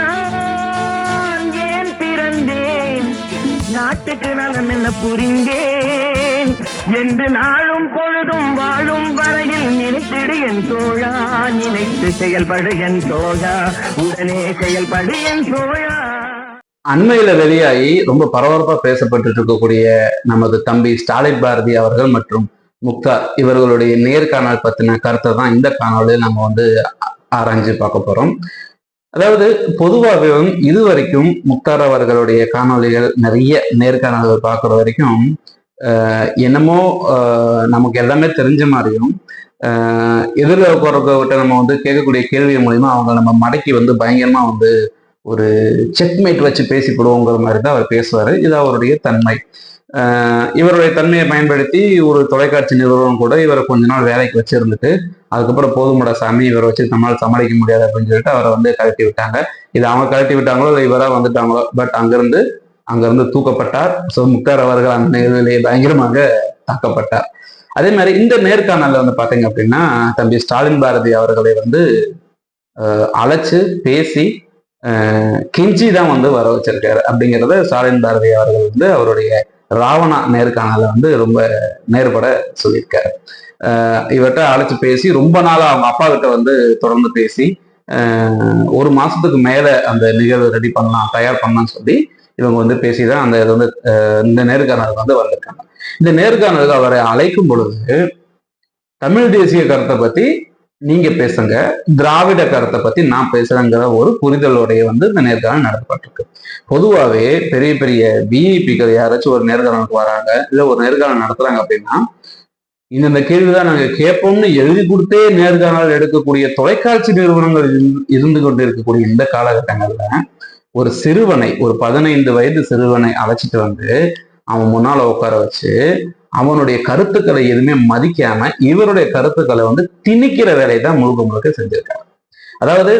நான் ஏன் பிறந்தேன்? நாட்டுக்கு நலம் என்ன புரிந்தேன்? என்று நாளும் பொழுதும் வாழும் வரையில் நினைத்திடு என் தோழா நினைத்து செயல்படு என் தோழா உடனே செயல்படு என் தோழா. அண்மையில வெளியாகி ரொம்ப பரபரப்பா பேசப்பட்டு இருக்கக்கூடிய நமது தம்பி ஸ்டாலின் பாரதி அவர்கள் மற்றும் முக்தார் இவர்களுடைய நேர்காணல் பத்தின கருத்தை தான் இந்த காணொலியில் நம்ம வந்து ஆராய்ஞ்சு பார்க்க போறோம். அதாவது பொதுவாகவே இது வரைக்கும் முக்தார் அவர்களுடைய காணொளிகள் நிறைய நேர்காணல்கள் பார்க்குற வரைக்கும் என்னமோ நமக்கு எல்லாமே தெரிஞ்ச மாதிரியும் ஆஹ், எதிரில் போறவர்கிட்ட நம்ம வந்து கேட்கக்கூடிய கேள்வி மூலிமா அவங்க நம்ம மடக்கி வந்து பயங்கரமாக வந்து ஒரு செக்மேட் வச்சு பேசிப்படுவோங்கிற மாதிரி தான் அவர் பேசுவார். இது அவருடைய தன்மை. இவருடைய தன்மையை பயன்படுத்தி ஒரு தொலைக்காட்சி நிறுவனம் கூட இவரை கொஞ்ச நாள் வேலைக்கு வச்சிருந்துட்டு அதுக்கப்புறம் போதுமடா சாமி இவரை வச்சு நம்மளால் சமாளிக்க முடியாது அப்படின்னு சொல்லிட்டு அவரை வந்து கழட்டி விட்டாங்க. இது அவங்க கழட்டி விட்டாங்களோ இல்லை இவராக வந்துட்டாங்களோ பட் அங்கிருந்து அங்கிருந்து தூக்கப்பட்டார். ஸோ முக்தார் அவர்கள் அந்த நிகழ்விலேயே பயங்கரமாக தாக்கப்பட்டார். அதே மாதிரி இந்த நேர்காணல்ல வந்து பாத்தீங்க அப்படின்னா தம்பி ஸ்டாலின் பாரதி அவர்களை வந்து அழைச்சு பேசி கெஞ்சி தான் வந்து வர வச்சிருக்காரு அப்படிங்கிறத ஸ்டாலின் பாரதி அவர்கள் வந்து அவருடைய ராவணா நேர்காணல வந்து ரொம்ப நேர்பட சொல்லியிருக்காரு. இவர்கிட்ட அழைச்சி பேசி ரொம்ப நாளா அவங்க அப்பா கிட்ட வந்து தொடர்ந்து பேசி ஒரு மாசத்துக்கு மேல அந்த நிகழ்வு ரெடி பண்ணலாம் தயார் பண்ணலாம்னு சொல்லி இவங்க வந்து பேசிதான் அந்த இது வந்து இந்த நேர்காணலுக்கு வந்து வந்திருக்காங்க. இந்த நேர்காணலுக்கு அவரை அழைக்கும் பொழுது தமிழ் தேசிய கருத்தை பத்தி நீங்க பேசுங்க. திராவிட கருத்தை பத்தி நான் பேசுறேங்கிற ஒரு புரிதலோடைய வந்து இந்த நேர்காணல் நடத்தப்பட்டிருக்கு. பொதுவாகவே பெரிய பெரிய விஐபிக்கள் யாராச்சும் ஒரு நேர்காணலுக்கு வராங்க இல்ல ஒரு நேர்காணல் நடத்துறாங்க அப்படின்னா இந்தந்த கேள்விதான் நாங்க கேட்போம்னு எழுதி கொடுத்தே நேர்காணல் எடுக்கக்கூடிய தொலைக்காட்சி நிறுவனங்கள் இருந்து கொண்டு இருக்கக்கூடிய இந்த காலகட்டங்கள்ல ஒரு சிறுவனை ஒரு பதினைந்து வயது சிறுவனை அழைச்சிட்டு வந்து அவன் முன்னால உட்கார வச்சு அவனுடைய கருத்துக்களை எதுவுமே மதிக்காம இவருடைய கருத்துக்களை வந்து திணிக்கிற வேலையை தான் முழுக்க முழுக்க செஞ்சிருக்காங்க அதாவது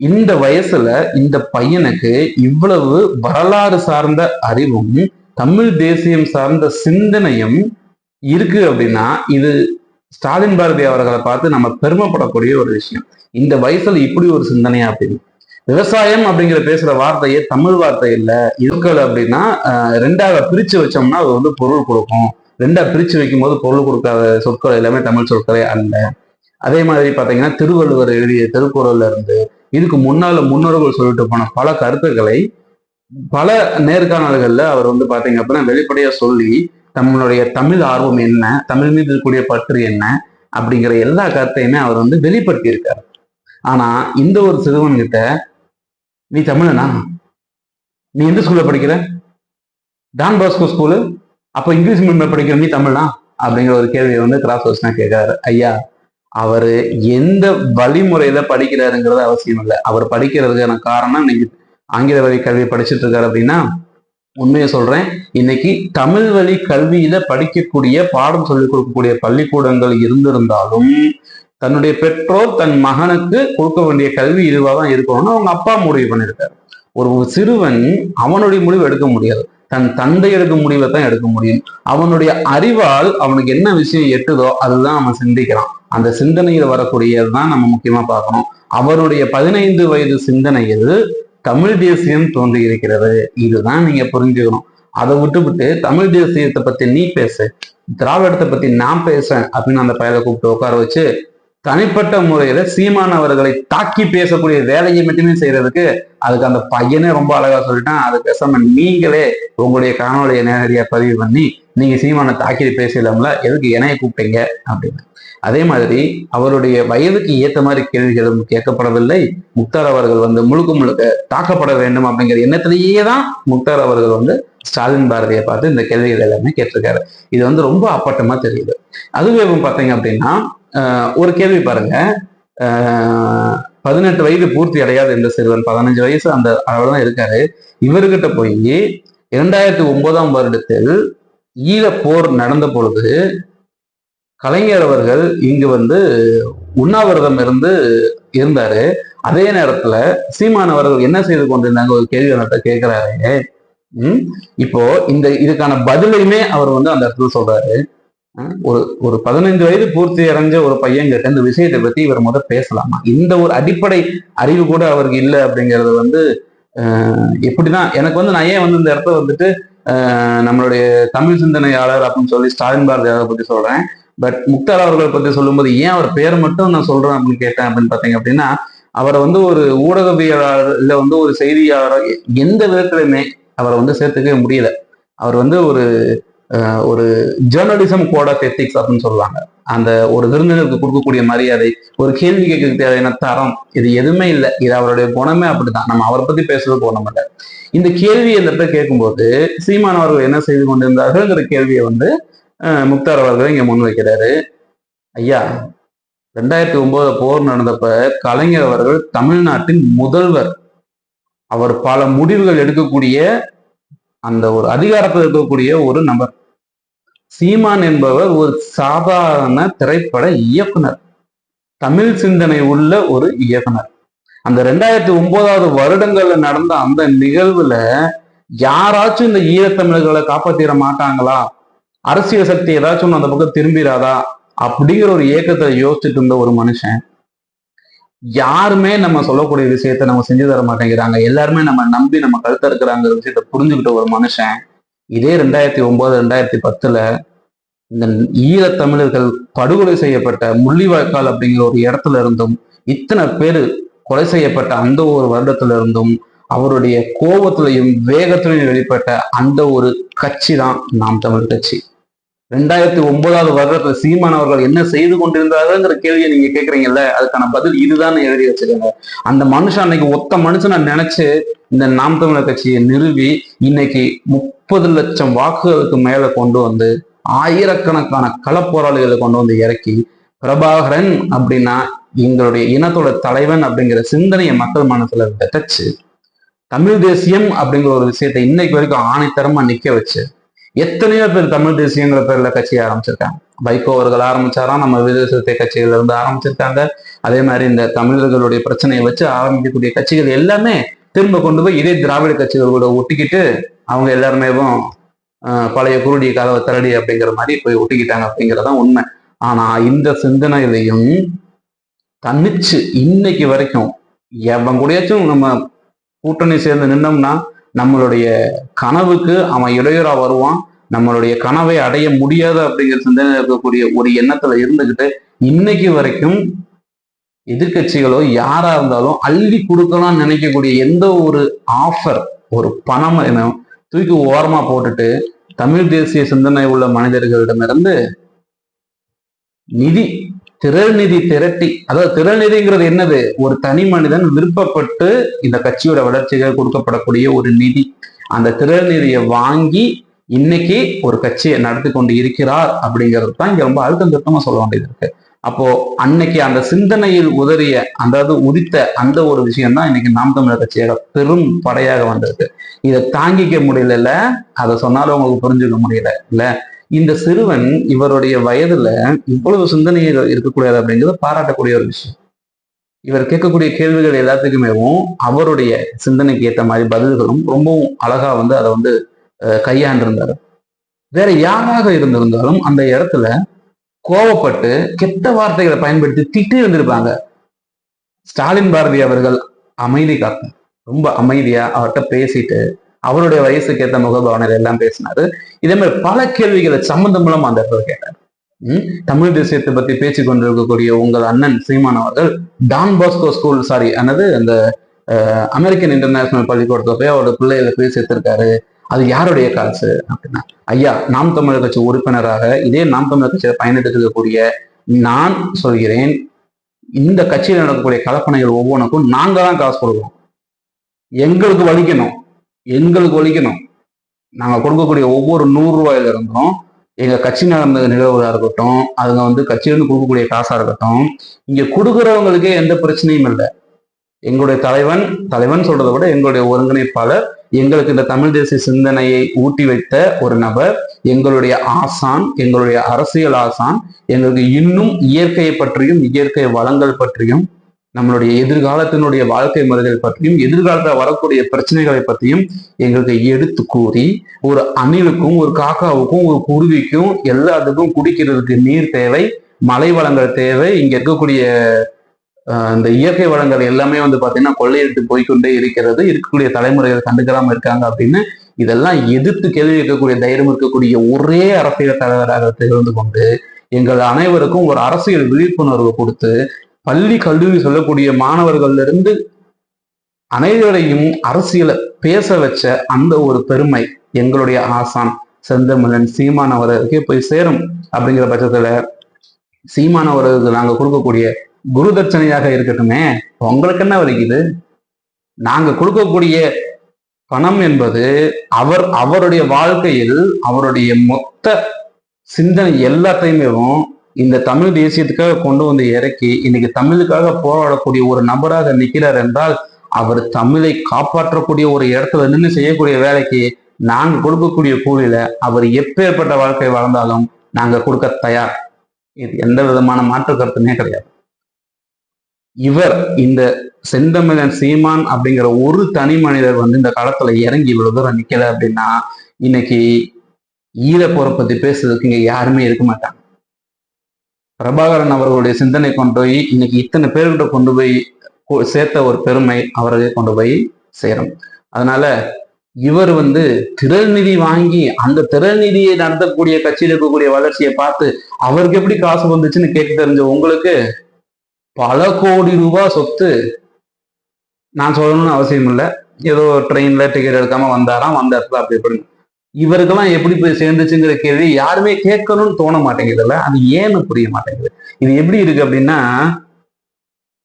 இந்த வயசுல இந்த பையனுக்கு இவ்வளவு வரலாறு சார்ந்த அறிவும் தமிழ் தேசியம் சார்ந்த சிந்தனையும் இருக்கு அப்படின்னா இது ஸ்டாலின் பாரதி அவர்களை பார்த்து நம்ம பெருமைப்படக்கூடிய ஒரு விஷயம். இந்த வயசுல இப்படி ஒரு சிந்தனையா அப்படின்னு. விவசாயம் அப்படிங்கிற பேசுற வார்த்தையே தமிழ் வார்த்தை இல்ல. இருக்கல் அப்படின்னா ரெண்டாக பிரிச்சு வச்சோம்னா அது வந்து பொருள் கொடுக்கும். ரெண்டா பிரிச்சு வைக்கும் போது பொருள் கொடுக்காத சொற்கள் எல்லாமே தமிழ் சொற்களே அல்ல. அதே மாதிரி பாத்தீங்கன்னா திருவள்ளுவர் எழுதிய திருக்குறள்ல இருந்து இதுக்கு முன்னால முன்னோர்கள் சொல்லிட்டு போன பல கருத்துக்களை பல நேர்காணல்கள்ல அவர் வந்து பாத்தீங்க அப்படின்னா வெளிப்படையா சொல்லி நம்மளுடைய தமிழ் ஆர்வம் என்ன தமிழ் மீது இருக்கக்கூடிய பற்று என்ன அப்படிங்கிற எல்லா கருத்தையுமே அவர் வந்து வெளிப்படுத்தி இருக்காரு ஆனா இந்த ஒரு சிறுவன் கிட்ட நீ தமிழனா? நீ எந்த ஸ்கூல்ல படிக்கிற? டான் பாஸ்கோ ஸ்கூலு அப்போ இங்கிலீஷ் மீடியம் படிக்கிற நீ தமிழனா அப்படிங்கிற ஒரு கேள்வியை வந்து கிராஸ் வச்சுனா கேட்கிறாரு. ஐயா அவரு எந்த வழிமுறையில படிக்கிறாருங்கிறது அவசியம் இல்லை. அவர் படிக்கிறதுக்கான காரணம் நீங்க ஆங்கில வழி கல்வி படிச்சுட்டு இருக்காரு அப்படின்னா உண்மையை சொல்றேன். இன்னைக்கு தமிழ் வழி கல்வியில படிக்கக்கூடிய பாடம் சொல்லிக் கொடுக்கக்கூடிய பள்ளிக்கூடங்கள் இருந்திருந்தாலும் தன்னுடைய பெற்றோர் தன் மகனுக்கு கொடுக்க வேண்டிய கல்வி இதுவாக தான் இருக்கணும்னு அவங்க அப்பா முடிவு பண்ணியிருக்காரு. ஒரு சிறுவன் அவனுடைய முடிவு எடுக்க முடியாது. தன் தந்தை எடுக்கும் முடிவை தான் எடுக்க முடியும். அவனுடைய அறிவால் அவனுக்கு என்ன விஷயம் எட்டுதோ அதுதான் அவன் சிந்திக்கிறான் அந்த சிந்தனையில் வரக்கூடியது தான் நம்ம முக்கியமா பார்க்கணும். அவருடைய பதினைந்து வயது சிந்தனையில் தமிழ் தேசியம் தோன்றி இருக்கிறது. இதுதான் நீங்க புரிஞ்சுக்கணும். அதை விட்டுவிட்டு தமிழ் தேசியத்தை பத்தி நீ பேசு. திராவிடத்தை பத்தி நான் பேசுறேன் அப்படின்னு அந்த பயலை கூப்பிட்டு உட்கார வச்சு தனிப்பட்ட முறையில சீமான் அவர்களை தாக்கி பேசக்கூடிய வேலையை மட்டுமே செய்யறதுக்கு அதுக்கு அந்த பையனே ரொம்ப அழகா சொல்லிட்டான். அது பேசாம நீங்களே உங்களுடைய காணொலியை நேரடியா பதிவு பண்ணி நீங்க சீமானை தாக்கி பேசலாம்ல எதுக்கு இணைய கூப்பிட்டீங்க அப்படின்னு. அதே மாதிரி அவருடைய வயதுக்கு ஏத்த மாதிரி கேள்விகளும் கேட்கப்படவில்லை. முக்தார் அவர்கள் வந்து முழுக்க முழுக்க தாக்கப்பட வேண்டும் அப்படிங்கிற எண்ணத்திலேயே தான் முக்தார் அவர்கள் வந்து ஸ்டாலின் பாரதியை பார்த்து இந்த கேள்விகள் எல்லாமே கேட்டிருக்காரு. இது வந்து ரொம்ப அப்பட்டமா தெரியுது. அதுவே பார்த்தீங்க அப்படின்னா ஒரு கேள்வி பாருங்க. பதினெட்டு வயது பூர்த்தி அடையாத இந்த சிறுவன் பதினஞ்சு வயசு அந்த அளவுதான் இருக்காரு. இவர்கிட்ட போய் இரண்டாயிரத்தி ஒன்பதாம் வருடத்தில் ஈழ போர் நடந்த பொழுது கலைஞர் அவர்கள் இங்கு வந்து உண்ணாவிரதம் இருந்து இருந்தாரு. அதே நேரத்துல சீமான் அவர்கள் என்ன செய்து கொண்டிருந்தாங்க? ஒரு கேள்வி அவர்கிட்ட கேட்கிறாரு. இப்போ இந்த இதுக்கான பதிலையுமே அவர் வந்து அந்த இடத்துல சொல்றாரு. ஒரு ஒரு பதினைந்து வயது பூர்த்தி அடைஞ்ச ஒரு பையன் கிட்ட இந்த விஷயத்தை பத்தி இவர் முத பேசலாமா? இந்த ஒரு அடிப்படை அறிவு கூட அவருக்கு இல்லை அப்படிங்கிறது வந்து எப்படிதான் எனக்கு வந்து நான் ஏன் வந்து இந்த இடத்த வந்துட்டு நம்மளுடைய தமிழ் சிந்தனையாளர் அப்படின்னு சொல்லி ஸ்டாலின் பாரதியாரை பத்தி சொல்றேன். பட் முக்தார் அவர்களை பத்தி சொல்லும்போது ஏன் அவர் பேர் மட்டும் நான் சொல்றேன் அப்படின்னு கேட்டேன் அப்படின்னு பாத்தீங்க அப்படின்னா அவரை வந்து ஒரு ஊடகவியலாளர் இல்ல வந்து ஒரு செய்தியாளர் எந்த விதத்திலுமே அவரை வந்து சேர்த்துக்கவே முடியல. அவர் வந்து ஒரு ஒரு ஜேர்னலிசம் கோட் ஆஃப் எத்திக்ஸ் அப்படின்னு சொல்லுவாங்க. அந்த ஒரு விருந்தினருக்கு கொடுக்கக்கூடிய மரியாதை ஒரு கேள்வி கேட்க தேவையான தரம் இது எதுவுமே இல்லை. இது அவருடைய குணமே அப்படிதான் நம்ம அவரை பத்தி பேசுறது போன இல்லை இந்த கேள்வி இந்த இடத்துல கேட்கும்போது சீமான் அவர்கள் என்ன செய்து கொண்டிருந்தார்கள்ங்கிற கேள்வியை வந்து முக்தார் அவர்கள் இங்க முன்வைக்கிறாரு. ஐயா ரெண்டாயிரத்தி ஒன்பது போர் நடந்தப்ப கலைஞர் அவர்கள் தமிழ்நாட்டின் முதல்வர். அவர் பல முடிவுகள் எடுக்கக்கூடிய அந்த ஒரு அதிகாரத்தில் இருக்கக்கூடிய ஒரு நபர். சீமான் என்பவர் ஒரு சாதாரண திரைப்பட இயக்குனர். தமிழ் சிந்தனை உள்ள ஒரு இயக்குனர். அந்த ரெண்டாயிரத்தி ஒன்பதாவது வருடங்கள்ல நடந்த அந்த நிகழ்வுல யாராச்சும் இந்த ஈழத்தமிழர்களை காப்பாத்திட மாட்டாங்களா? அரசியல் சக்தி ஏதாச்சும் அந்த பக்கம் திரும்பிடாதா அப்படிங்கிற ஒரு ஏக்கத்தை யோசிச்சுட்டு இருந்த ஒரு மனுஷன் யாருமே நம்ம சொல்லக்கூடிய விஷயத்த நம்ம செஞ்சு தர மாட்டேங்கிறாங்க. எல்லாருமே நம்ம நம்பி நம்ம கழுத்த இருக்கிறாங்கிற விஷயத்த புரிஞ்சுக்கிட்ட ஒரு மனுஷன் இதே ரெண்டாயிரத்தி ஒன்பது ரெண்டாயிரத்தி பத்துல இந்த ஈழத்தமிழர்கள் படுகொலை செய்யப்பட்ட முள்ளிவாய்க்கால் அப்படிங்கிற ஒரு இடத்துல இருந்தும் இத்தனை பேர் கொலை செய்யப்பட்ட அந்த ஒரு வருடத்துல இருந்தும் அவருடைய கோபத்திலையும் வேகத்திலையும் வெளிப்பட்ட அந்த ஒரு கட்சி தான் நாம் தமிழ் கட்சி. ரெண்டாயிரத்தி ஒன்பதாவது வருடத்துல சீமான் அவர்கள் என்ன செய்து கொண்டிருந்தாருங்கிற கேள்வியை நீங்க கேக்குறீங்கல்ல? அதுக்கான பதில் இதுதான் எழுதி வச்சிருக்காங்க. அந்த மனுஷன் அன்னைக்கு ஒத்த மனுஷனை நினைச்சு இந்த நாம் தமிழர் கட்சியை நிறுவி இன்னைக்கு முப்பது லட்சம் வாக்குகளுக்கு மேல கொண்டு வந்து ஆயிரக்கணக்கான களப்போராளிகளை கொண்டு வந்து இறக்கி பிரபாகரன் அப்படின்னா எங்களுடைய இனத்தோட தலைவன் அப்படிங்கிற சிந்தனையை மக்கள் மனசுல விதைச்சு தமிழ் தேசியம் அப்படிங்கிற ஒரு விஷயத்தை இன்னைக்கு வரைக்கும் ஆணைத்தரமா நிக்க வச்சு எத்தனையோ பேர் தமிழ் தேசியங்கிற பேர்ல கட்சியை ஆரம்பிச்சிருக்காங்க. வைகோ அவர்கள் ஆரம்பிச்சாராம் நம்ம விதேசத்தை கட்சிகள் இருந்து ஆரம்பிச்சிருக்காங்க. அதே மாதிரி இந்த தமிழர்களுடைய பிரச்சனையை வச்சு ஆரம்பிக்கக்கூடிய கட்சிகள் எல்லாமே திரும்ப கொண்டு போய் இதே திராவிட கட்சிகள் கூட ஒட்டிக்கிட்டு அவங்க எல்லாருமேவும் பழைய குருடி கதவை திரடி அப்படிங்கிற மாதிரி போய் ஒட்டிக்கிட்டாங்க அப்படிங்கிறதான் உண்மை. ஆனா இந்த சிந்தனையிலையும் தன்னிச்சு இன்னைக்கு வரைக்கும் எவன் கூடயாச்சும் நம்ம கூட்டணி சேர்ந்து நின்னோம்னா நம்மளுடைய கனவுக்கு அவன் இடையூறா வருவான். நம்மளுடைய கனவை அடைய முடியாது அப்படிங்கிற சிந்தனை இருக்கக்கூடிய ஒரு எண்ணத்துல இருந்துகிட்டு இன்னைக்கு வரைக்கும் எதிர்க்கட்சிகளோ யாரா இருந்தாலும் அள்ளி கொடுக்கலாம்னு நினைக்கக்கூடிய எந்த ஒரு ஆஃபர் ஒரு பணம் என்ன தூக்கி ஓரமா போட்டுட்டு தமிழ் தேசிய சிந்தனை உள்ள மனிதர்களிடமிருந்து நிதி திரள் நிதி திரட்டி அதாவது திரள் நிதிங்கிறது என்னது? ஒரு தனி மனிதன் விருப்பப்பட்டு இந்த கட்சியோட வளர்ச்சிகள் கொடுக்கப்படக்கூடிய ஒரு நிதி. அந்த திரள் நிதியை வாங்கி இன்னைக்கு ஒரு கட்சியை நடத்தி கொண்டு இருக்கிறார் அப்படிங்கிறது தான் இங்க ரொம்ப அழுத்தம் திருத்தமா சொல்ல வேண்டியது இருக்கு அப்போ அன்னைக்கு அந்த சிந்தனையில் உதறிய அதாவது உதித்த அந்த ஒரு விஷயம் தான் இன்னைக்கு நாம் தமிழர் கட்சியாக பெரும் படையாக வந்திருக்கு. இதை தாங்கிக்க முடியல அதை சொன்னாலும் உங்களுக்கு புரிஞ்சுக்க முடியல இல்ல இந்த சிறுவன் இவருடைய வயதுல இவ்வளவு சிந்தனைகள் இருக்கக்கூடாது அப்படிங்கிறது பாராட்டக்கூடிய ஒரு விஷயம். இவர் கேட்கக்கூடிய கேள்விகள் எல்லாத்துக்குமேவும் அவருடைய சிந்தனைக்கு ஏற்ற மாதிரி பதில்களும் ரொம்பவும் அழகா வந்து அதை வந்து கையாண்டிருந்தாரு. வேற யாராக இருந்திருந்தாலும் அந்த இடத்துல கோவப்பட்டு கெட்ட வார்த்தைகளை பயன்படுத்தி திட்டி இருந்திருப்பாங்க ஸ்டாலின் பாரதி அவர்கள் அமைதி காத்தார் ரொம்ப அமைதியா அவர்கிட்ட பேசிட்டு அவருடைய வயசுக்கு ஏற்ற முகபாவனை எல்லாம் பேசினாரு. இதே மாதிரி பல கேள்விகளை சம்பந்தம் மூலம் அந்த இடத்துல கேட்டார். உம் தமிழ் தேசியத்தை பத்தி பேச்சு கொண்டிருக்கக்கூடிய உங்கள் அண்ணன் சீமான் அவர்கள் டான் பாஸ்கோ ஸ்கூல் சாரி அன்னது அந்த அமெரிக்கன் இன்டர்நேஷனல் பள்ளிக்கூடத்தை போய் அவரோட பிள்ளைகளை போய் சேர்த்திருக்காரு. அது யாருடைய காசு அப்படின்னா ஐயா நாம் தமிழர் கட்சி உறுப்பினராக இதே நாம் தமிழர் கட்சியை பயனெடுக்கக்கூடிய நான் சொல்கிறேன் இந்த கட்சியில் நடக்கக்கூடிய கலப்பனைகள் ஒவ்வொன்றுக்கும் நாங்க தான் காசு கொடுக்கணும். எங்களுக்கு வலிக்கணும். எங்களுக்கு வலிக்கணும். நாங்க கொடுக்கக்கூடிய ஒவ்வொரு நூறு ரூபாயில இருந்தும் எங்க கட்சி நடந்த நிகழ்வுகளாக இருக்கட்டும் அதுங்க வந்து கட்சியிலிருந்து கொடுக்கக்கூடிய காசா இருக்கட்டும் இங்க கொடுக்குறவங்களுக்கே எந்த பிரச்சனையும் இல்லை. எங்களுடைய தலைவன் தலைவன் சொல்றதை விட எங்களுடைய ஒருங்கிணைப்பாளர் எங்களுக்கு இந்த தமிழ் தேசிய சிந்தனையை ஊட்டி வைத்த ஒரு நபர் எங்களுடைய ஆசான் எங்களுடைய அரசியல் ஆசான் எங்களுக்கு இன்னும் இயற்கையை பற்றியும் இயற்கை வளங்கள் பற்றியும் நம்மளுடைய எதிர்காலத்தினுடைய வாழ்க்கை முறைகள் பற்றியும் எதிர்காலத்தில் வரக்கூடிய பிரச்சனைகளை பற்றியும் எங்களுக்கு எடுத்து கூறி ஒரு அணிலுக்கும் ஒரு காக்காவுக்கும் ஒரு குருவிக்கும் எல்லாத்துக்கும் குடிக்கிறதுக்கு நீர் தேவை மலை வளங்கள் தேவை இங்க இருக்கக்கூடிய இந்த இயற்கை வளங்கள் எல்லாமே வந்து பார்த்தீங்கன்னா கொள்ளையிட்டு போய்க்கொண்டே இருக்கிறது. இருக்கக்கூடிய தலைமுறைகள் கண்டுக்கிறாம இருக்காங்க அப்படின்னு இதெல்லாம் எதிர்த்து கேள்வி கேட்கக்கூடிய தைரியம் இருக்கக்கூடிய ஒரே அரசியல் தலைவராக திகழ்ந்து கொண்டு எங்கள் அனைவருக்கும் ஒரு அரசியல் விழிப்புணர்வு கொடுத்து பள்ளி கல்லூரி சொல்லக்கூடிய மாணவர்கள்ல இருந்து அனைவரையும் அரசியலை பேச வச்ச அந்த ஒரு பெருமை எங்களுடைய ஆசான் செந்தமிழன் சீமான் போய் சேரும். அப்படிங்கிற பட்சத்துல சீமான் அவர்களுக்கு கொடுக்கக்கூடிய குரு தட்சணையாக இருக்கட்டுமே உங்களுக்கு என்ன வலிக்குது? நாங்க கொடுக்கக்கூடிய பணம் என்பது அவர் அவருடைய வாழ்க்கையில் அவருடைய மொத்த சிந்தனை எல்லாத்தையுமே இந்த தமிழ் தேசியத்துக்காக கொண்டு வந்து இறக்கி இன்னைக்கு தமிழுக்காக போராடக்கூடிய ஒரு நபராக நிற்கிறார் என்றால் அவர் தமிழை காப்பாற்றக்கூடிய ஒரு இடத்துல நின்று செய்யக்கூடிய வேலைக்கு நாங்கள் கொடுக்கக்கூடிய கூலியில அவர் எப்பேற்பட்ட வாழ்க்கை வாழ்ந்தாலும் நாங்கள் கொடுக்க தயார். இது எந்த விதமான மாற்று கருத்துமே கிடையாது. இவர் இந்த செந்தமிழன் சீமான் அப்படிங்கிற ஒரு தனி மனிதர் வந்து இந்த காலத்துல இறங்கி இவ்வளவு தூரம் நிக்கல அப்படின்னா இன்னைக்கு ஈழப்போரை பத்தி பேசுறதுக்கு இங்க யாருமே இருக்க மாட்டாங்க. பிரபாகரன் அவர்களுடைய சிந்தனை கொண்டு போய் இன்னைக்கு இத்தனை பேர்கிட்ட கொண்டு போய் சேர்த்த ஒரு பெருமை அவர்களே கொண்டு போய் சேரும். அதனால இவர் வந்து திரள் நிதி வாங்கி அந்த திரள் நிதியை நடத்தக்கூடிய கட்சியில் இருக்கக்கூடிய வளர்ச்சியை பார்த்து அவருக்கு எப்படி காசு வந்துச்சுன்னு கேட்டு தெரிஞ்ச உங்களுக்கு பல கோடி ரூபாய் சொத்து. நான் சொல்லணும்னு அவசியம் இல்லை ஏதோ ட்ரெயின்ல டிக்கெட் எடுக்காம வந்தாராம் வந்த இடத்துல அப்படி எப்படி இவருக்கெல்லாம் எப்படி போய் சேர்ந்துச்சுங்கிற கேள்வி யாருமே கேட்கணும்னு தோண மாட்டேங்குதுல்ல அது ஏன்னு புரிய மாட்டேங்குது. இது எப்படி இருக்கு அப்படின்னா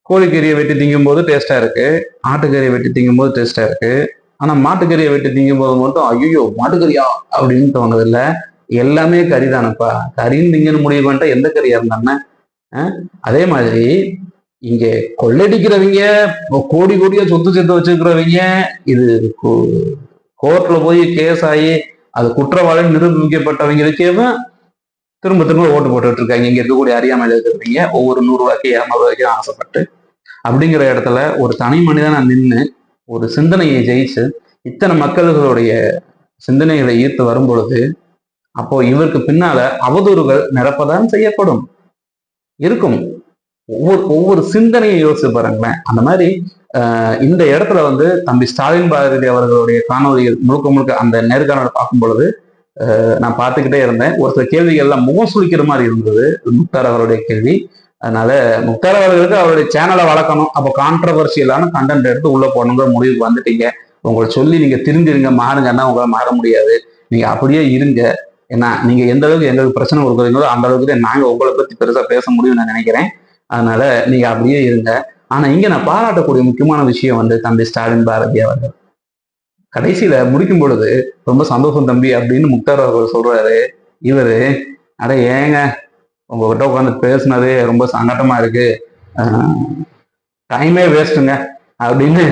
கோழிக்கறியை வெட்டி திங்கும் போது டேஸ்டா இருக்கு. ஆட்டுக்கறியை வெட்டி திங்கும் போது டேஸ்டா இருக்கு. ஆனா மாட்டுக்கறியை வெட்டி திங்கும் போது மட்டும் ஐயோ மாட்டுக்கறியா? அப்படின்னு தோணுது இல்லை? எல்லாமே கறி தானப்பா. கறின்னு திங்கன்னு முடிவு பண்ணிட்டா எந்த கறியா இருந்தானே அதே மாதிரி இங்க கொள்ளடிக்கிறவங்க கோடி கோடியா சொத்து சேர்த்து வச்சிருக்கிறவங்க இது கோர்ட்ல போய் கேஸ் ஆகி அது குற்றவாளி நிரூபிக்கப்பட்டவங்களுக்கே திரும்ப திரும்ப ஓட்டு போட்டுட்டு இருக்காங்க. இங்க இருக்கக்கூடிய அறியாமல் இருக்கிறவங்க ஒவ்வொரு நூறு ரூபாய்க்கு இரநூறு ரூபாய்க்கு ஆசைப்பட்டு அப்படிங்கிற இடத்துல ஒரு தனி மனிதனா நின்று ஒரு சிந்தனையை ஜெயிச்சு இத்தனை மக்களுடைய சிந்தனைகளை ஈர்த்து வரும் பொழுது அப்போ இவருக்கு பின்னால அவதூறுகள் நிரப்பதான் செய்யப்படும். இருக்கும். ஒவ்வொரு ஒவ்வொரு சிந்தனையை யோசிச்சு பாருங்களேன். அந்த மாதிரி இந்த இடத்துல வந்து தம்பி ஸ்டாலின் பாரதி அவர்களுடைய காணொலிகள் முழுக்க முழுக்க அந்த நேர்காணல் பார்க்கும் பொழுது நான் பார்த்துக்கிட்டே இருந்தேன். ஒரு சில கேள்விகள்லாம் முகம் சுழிக்கிற மாதிரி இருந்தது. முக்தார் அவருடைய கேள்வி. அதனால முக்தார் அவர்களுக்கு அவருடைய சேனலை வளர்க்கணும். அப்போ கான்ட்ரவர்சியலான கண்டென்ட் எடுத்து உள்ள போகணுங்கிற முடிவுக்கு வந்துட்டீங்க. உங்களை சொல்லி நீங்க திருந்திருங்க மாறுங்கன்னா உங்களால் மாற முடியாது. நீங்க அப்படியே இருங்க. ஏன்னா நீங்க எந்த அளவுக்கு எங்களுக்கு பிரச்சனை கொடுக்குறீங்களோ அந்த அளவுக்கு தான் நாங்க உங்களை பத்தி பெருசா பேச முடியும்னு நான் நினைக்கிறேன். அதனால நீங்க அப்படியே இருங்க. ஆனா இங்க நான் பாராட்டக்கூடிய முக்கியமான விஷயம் வந்து தம்பி ஸ்டாலின் பாரதி அவர்கள். கடைசியில முடிக்கும் பொழுது ரொம்ப சந்தோஷம் தம்பி அப்படின்னு முக்தார் அவர்கள் சொல்றாரு. இவரு அட ஏங்க உங்ககிட்ட உட்காந்து பேசுனதே ரொம்ப சங்கட்டமா இருக்கு. டைமே வேஸ்ட்டுங்க அப்படின்னு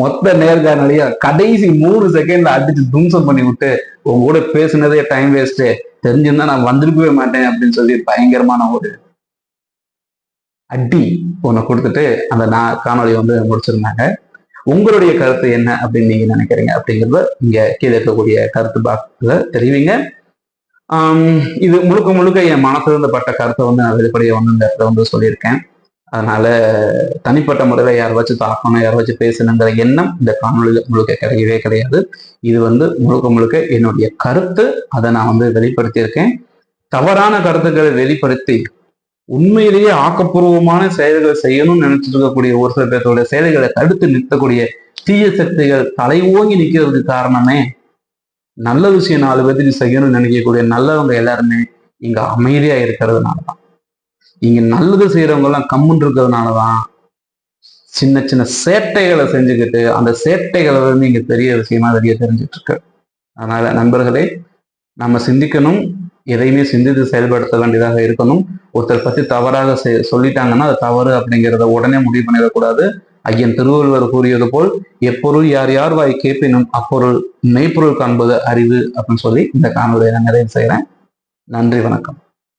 மொத்த நேர்காணலையும் கடைசி மூணு செகண்ட்ல அடிச்சு தும்சம் பண்ணி விட்டு உங்க கூட பேசுனதே டைம் வேஸ்ட்டு தெரிஞ்சிருந்தா நான் வந்திருக்கவே மாட்டேன் அப்படின்னு சொல்லி பயங்கரமான ஒரு அடி ஒன்று கொடுத்துட்டு அந்த நான் காணொலி வந்து முடிச்சிருந்தாங்க. உங்களுடைய கருத்து என்ன அப்படின்னு நீங்க நினைக்கிறீங்க அப்படிங்கிறத இங்க கீழே இருக்கக்கூடிய கருத்து பாக்ஸ்ல தெரிவிங்க. இது முழுக்க முழுக்க என் மனசிலிருந்து பட்ட கருத்தை வந்து நான் வெளிப்படையை வந்து இந்த இடத்துல வந்து சொல்லியிருக்கேன். அதனால தனிப்பட்ட முறையில் யார் வச்சு தாக்கணும் யாராச்சும் வச்சு பேசணுங்கிற எண்ணம் இந்த காணொலியில் முழுக்க கிடையவே கிடையாது. இது வந்து முழுக்க முழுக்க என்னுடைய கருத்து. அதை நான் வந்து வெளிப்படுத்தியிருக்கேன். தவறான கருத்துக்களை வெளிப்படுத்தி உண்மையிலேயே ஆக்கப்பூர்வமான செயல்களை செய்யணும்னு நினைச்சிட்டு இருக்கக்கூடிய ஒரு சில பேர்த்தோட செயல்களை தடுத்து நிறுத்தக்கூடிய தீய சக்திகள் தலை ஓங்கி நிற்கிறதுக்கு காரணமே நல்ல விஷயம் நாலு பேருக்கு செய்யணும்னு நினைக்கக்கூடிய நல்லவங்க எல்லாருமே இங்க அமைதியா இருக்கிறதுனால தான் இங்க நல்லது செய்யறவங்க எல்லாம் கம்முன்னு இருக்கிறதுனாலதான் சின்ன சின்ன சேட்டைகளை செஞ்சுக்கிட்டு அந்த சேட்டைகளை வந்து இங்க பெரிய விஷயமா வெளியே தெரிஞ்சிட்டு இருக்கு அதனால நண்பர்களே நம்ம சிந்திக்கணும். எதையுமே சிந்தித்து செயல்படுத்த வேண்டியதாக இருக்கணும். ஒருத்தர் பத்தி தவறாக செ- சொல்லிட்டாங்கன்னா அது தவறு அப்படிங்கிறத உடனே முடிவு பண்ணிடக்கூடாது. ஐயன் திருவள்ளுவர் கூறியது போல் எப்பொருள் யார் யார் வாய் கேட்பினும் அப்பொருள் மெய்ப்பொருள் காண்பது அறிவு அப்படின்னு சொல்லி இந்த காணொலியை நான் நிறைவு செய்கிறேன் நன்றி வணக்கம்.